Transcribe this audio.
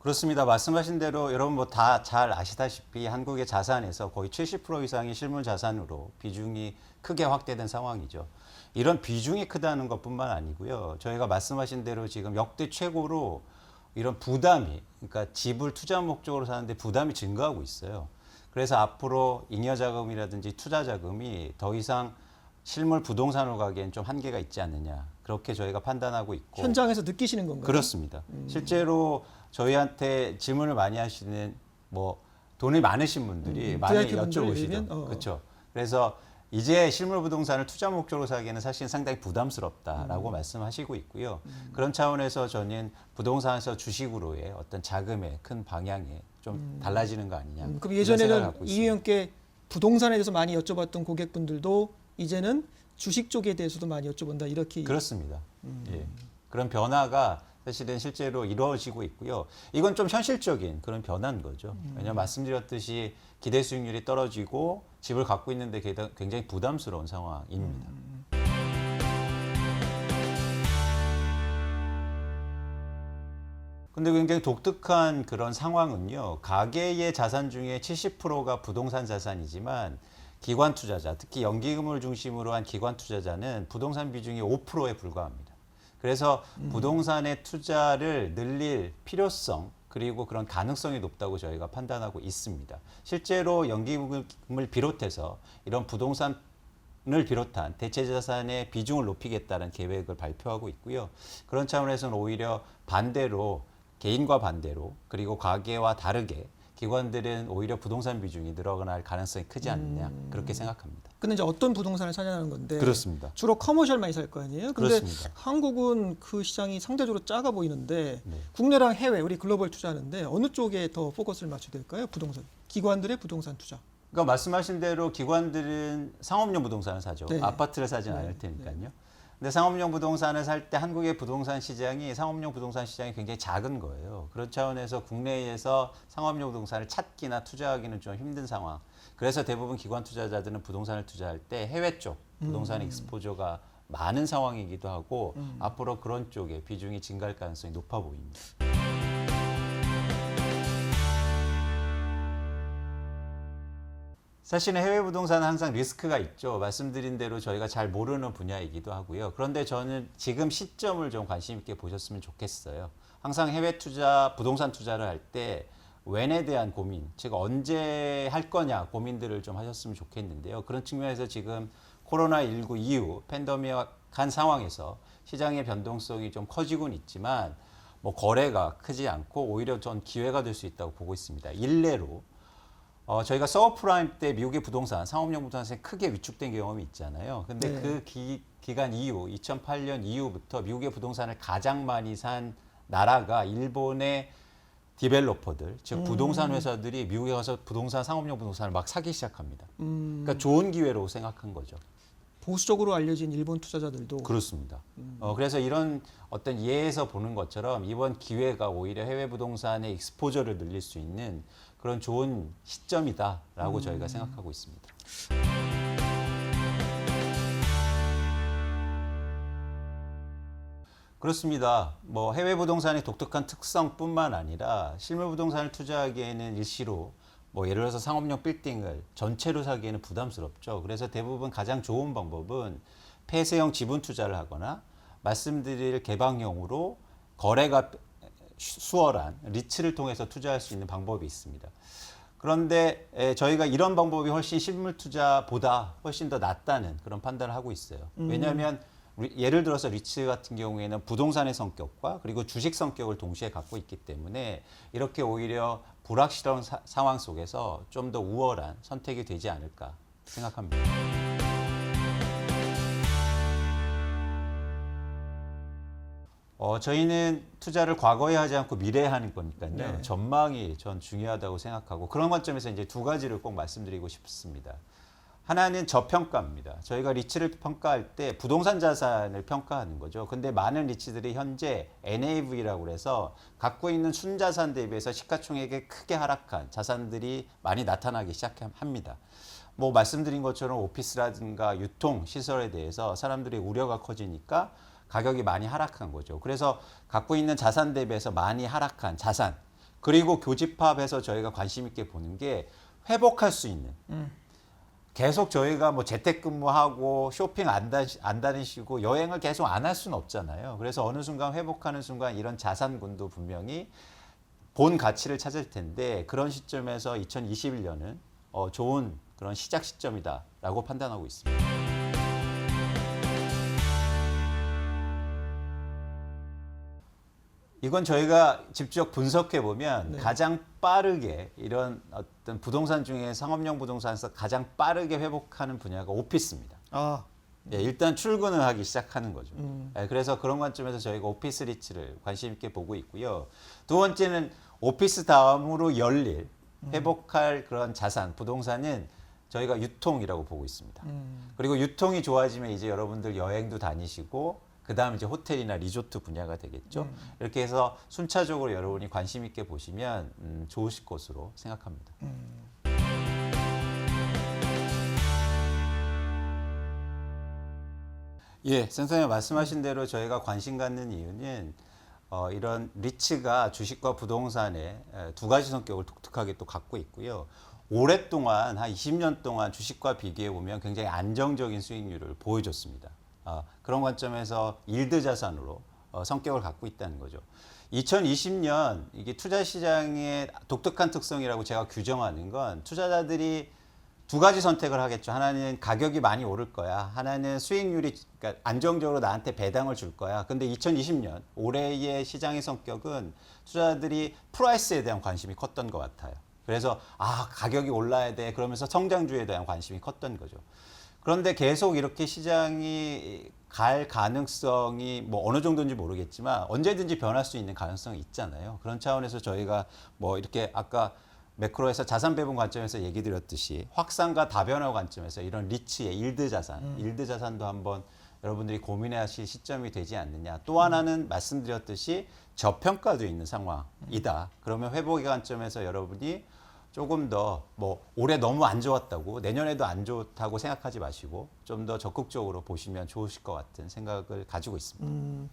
그렇습니다. 말씀하신 대로 여러분 뭐 다 잘 아시다시피 한국의 자산에서 거의 70% 이상이 실물 자산으로 비중이 크게 확대된 상황이죠. 이런 비중이 크다는 것뿐만 아니고요. 저희가 말씀하신 대로 지금 역대 최고로 이런 부담이 그러니까 집을 투자 목적으로 사는데 부담이 증가하고 있어요. 그래서 앞으로 잉여 자금이라든지 투자 자금이 더 이상 실물 부동산으로 가기엔 좀 한계가 있지 않느냐. 그렇게 저희가 판단하고 있고 현장에서 느끼시는 건가요? 그렇습니다. 실제로 저희한테 질문을 많이 하시는 뭐 돈이 많으신 분들이 음, 많이 VIP 분들 여쭤보시죠. 어. 그렇죠. 그래서 이제 실물 부동산을 투자 목적으로 사기에는 사실 상당히 부담스럽다라고 음. 말씀하시고 있고요. 그런 차원에서 저는 부동산에서 주식으로의 어떤 자금의 큰 방향이 좀 달라지는 거 아니냐. 음, 그럼 예전에는. 이의원께 부동산에 대해서 많이 여쭤봤던 고객분들도 이제는 주식 쪽에 대해서도 많이 여쭤본다 이렇게 그렇습니다. 음. 예. 그런 변화가 사실은 실제로 이루어지고 있고요. 이건 좀 현실적인 그런 변화인 거죠. 음. 왜냐하면 말씀드렸듯이 기대 수익률이 떨어지고 집을 갖고 있는데 굉장히 부담스러운 상황입니다. 음. 근데 굉장히 독특한 그런 상황은요. 가계의 자산 중에 70%가 부동산 자산이지만 기관 투자자, 특히 연기금을 중심으로 한 기관 투자자는 부동산 비중이 5%에 불과합니다. 그래서 부동산의 투자를 늘릴 필요성 그리고 그런 가능성이 높다고 저희가 판단하고 있습니다. 실제로 연기금을 비롯해서 이런 부동산 을 비롯한 대체 자산의 비중을 높이겠다는 계획을 발표하고 있고요. 그런 차원에서는 오히려 반대로 개인과 반대로 그리고 가계와 다르게 기관들은 오히려 부동산 비중이 늘어날 가능성이 크지 않느냐 그렇게 생각합니다. 근데 이제 어떤 부동산을 사냐는 건데 그렇습니다. 주로 커머셜 많이 살 거 아니에요? 근데 그렇습니다. 한국은 그 시장이 상대적으로 작아 보이는데 네. 국내랑 해외 우리 글로벌 투자하는데 어느 쪽에 더 포커스를 맞춰야 될까요? 부동산 기관들의 부동산 투자. 그러니까 말씀하신 대로 기관들은 상업용 부동산을 사죠. 네. 아파트를 사진 않을 테니까요. 근데 상업용 부동산을 살 때 한국의 부동산 시장이 상업용 부동산 시장이 굉장히 작은 거예요. 그런 차원에서 국내에서 상업용 부동산을 찾기나 투자하기는 좀 힘든 상황. 그래서 대부분 기관 투자자들은 부동산을 투자할 때 해외 쪽 부동산 익스포저가 많은 상황이기도 하고 앞으로 그런 쪽에 비중이 증가할 가능성이 높아 보입니다. 사실은 해외 부동산은 항상 리스크가 있죠. 말씀드린 대로 저희가 잘 모르는 분야이기도 하고요. 그런데 저는 지금 시점을 좀 관심 있게 보셨으면 좋겠어요. 항상 해외 투자, 부동산 투자를 할 때 웬에 대한 고민, 즉 언제 할 거냐 고민들을 좀 하셨으면 좋겠는데요. 그런 측면에서 지금 코로나19 이후 팬데믹한 상황에서 시장의 변동성이 좀 커지고는 있지만 뭐 거래가 크지 않고 오히려 전 기회가 될 수 있다고 보고 있습니다. 일례로 어, 저희가 서브프라임 때 미국의 부동산, 상업용 부동산이 크게 위축된 경험이 있잖아요. 근데 네. 그 기, 기간 이후, 2008년 이후부터 미국의 부동산을 가장 많이 산 나라가 일본의 디벨로퍼들, 즉 부동산 회사들이 미국에 가서 부동산, 상업용 부동산을 막 사기 시작합니다. 음, 그러니까 좋은 기회로 생각한 거죠. 보수적으로 알려진 일본 투자자들도 그렇습니다. 어, 그래서 이런 어떤 예에서 보는 것처럼 이번 기회가 오히려 해외 부동산의 익스포저를 늘릴 수 있는 그런 좋은 시점이다라고 저희가 생각하고 있습니다. 그렇습니다. 뭐 해외 부동산의 독특한 특성뿐만 아니라 실물 부동산을 투자하기에는 일시로 뭐 예를 들어서 상업용 빌딩을 전체로 사기에는 부담스럽죠. 그래서 대부분 가장 좋은 방법은 폐쇄형 지분 투자를 하거나 말씀드릴 개방형으로 거래가 수월한 리츠를 통해서 투자할 수 있는 방법이 있습니다. 그런데 에, 저희가 이런 방법이 훨씬 실물 투자보다 훨씬 더 낫다는 그런 판단을 하고 있어요. 왜냐하면 리- 예를 들어서 리츠 같은 경우에는 부동산의 성격과 그리고 주식 성격을 동시에 갖고 있기 때문에 이렇게 오히려 불확실한 사- 상황 속에서 좀 더 우월한 선택이 되지 않을까 생각합니다. 어, 저희는 투자를 과거에 하지 않고 미래에 하는 거니까요. 네. 전망이 전 중요하다고 생각하고 그런 관점에서 이제 두 가지를 꼭 말씀드리고 싶습니다. 하나는 저평가입니다. 저희가 리츠를 평가할 때 부동산 자산을 평가하는 거죠. 근데 많은 리츠들이 현재 NAV라고 그래서 갖고 있는 순자산 대비해서 시가총액이 크게 하락한 자산들이 많이 나타나기 시작합니다. 뭐 말씀드린 것처럼 오피스라든가 유통 시설에 대해서 사람들의 우려가 커지니까 가격이 많이 하락한 거죠. 그래서 갖고 있는 자산 대비해서 많이 하락한 자산 그리고 교집합에서 저희가 관심 있게 보는 게 회복할 수 있는 계속 저희가 뭐 재택근무하고 쇼핑 안, 다, 안 다니시고 여행을 계속 안 할 수는 없잖아요. 그래서 어느 순간 회복하는 순간 이런 자산군도 분명히 본 가치를 찾을 텐데 그런 시점에서 2021년은 어, 좋은 그런 시작 시점이다라고 판단하고 있습니다. 이건 저희가 직접 분석해 보면 네. 가장 빠르게 이런 어떤 부동산 중에 상업용 부동산에서 가장 빠르게 회복하는 분야가 오피스입니다. 아, 예, 일단 출근을 하기 시작하는 거죠. 음. 예, 그래서 그런 관점에서 저희가 오피스 리츠를 관심 있게 보고 있고요. 두 번째는 오피스 다음으로 열릴 회복할 그런 자산, 부동산은 저희가 유통이라고 보고 있습니다. 음, 그리고 유통이 좋아지면 이제 여러분들 여행도 다니시고 그 다음 이제 호텔이나 리조트 분야가 되겠죠. 이렇게 해서 순차적으로 여러분이 관심 있게 보시면 음, 좋으실 것으로 생각합니다. 예, 센터님 말씀하신 대로 저희가 관심 갖는 이유는 어, 이런 리츠가 주식과 부동산의 에, 두 가지 성격을 독특하게 또 갖고 있고요. 오랫동안 한 20년 동안 주식과 비교해 보면 굉장히 안정적인 수익률을 보여줬습니다. 아, 그런 관점에서 일드 자산으로 어, 성격을 갖고 있다는 거죠. 2020년 이게 투자 시장의 독특한 특성이라고 제가 규정하는 건 투자자들이 두 가지 선택을 하겠죠. 하나는 가격이 많이 오를 거야. 하나는 수익률이 그러니까 안정적으로 나한테 배당을 줄 거야. 근데 2020년 올해의 시장의 성격은 투자자들이 프라이스에 대한 관심이 컸던 것 같아요. 그래서 아 가격이 올라야 돼. 그러면서 성장주에 대한 관심이 컸던 거죠. 그런데 계속 이렇게 시장이 갈 가능성이 뭐 어느 정도인지 모르겠지만 언제든지 변할 수 있는 가능성이 있잖아요. 그런 차원에서 저희가 뭐 이렇게 아까 매크로에서 자산 배분 관점에서 얘기 드렸듯이 확산과 다변화 관점에서 이런 리츠의 일드 자산, 일드 자산도 한번 여러분들이 고민하실 시점이 되지 않느냐. 또 하나는 말씀드렸듯이 저평가도 있는 상황이다. 그러면 회복의 관점에서 여러분이 조금 더 뭐 올해 너무 안 좋았다고 내년에도 안 좋다고 생각하지 마시고 좀 더 적극적으로 보시면 좋으실 것 같은 생각을 가지고 있습니다. 음,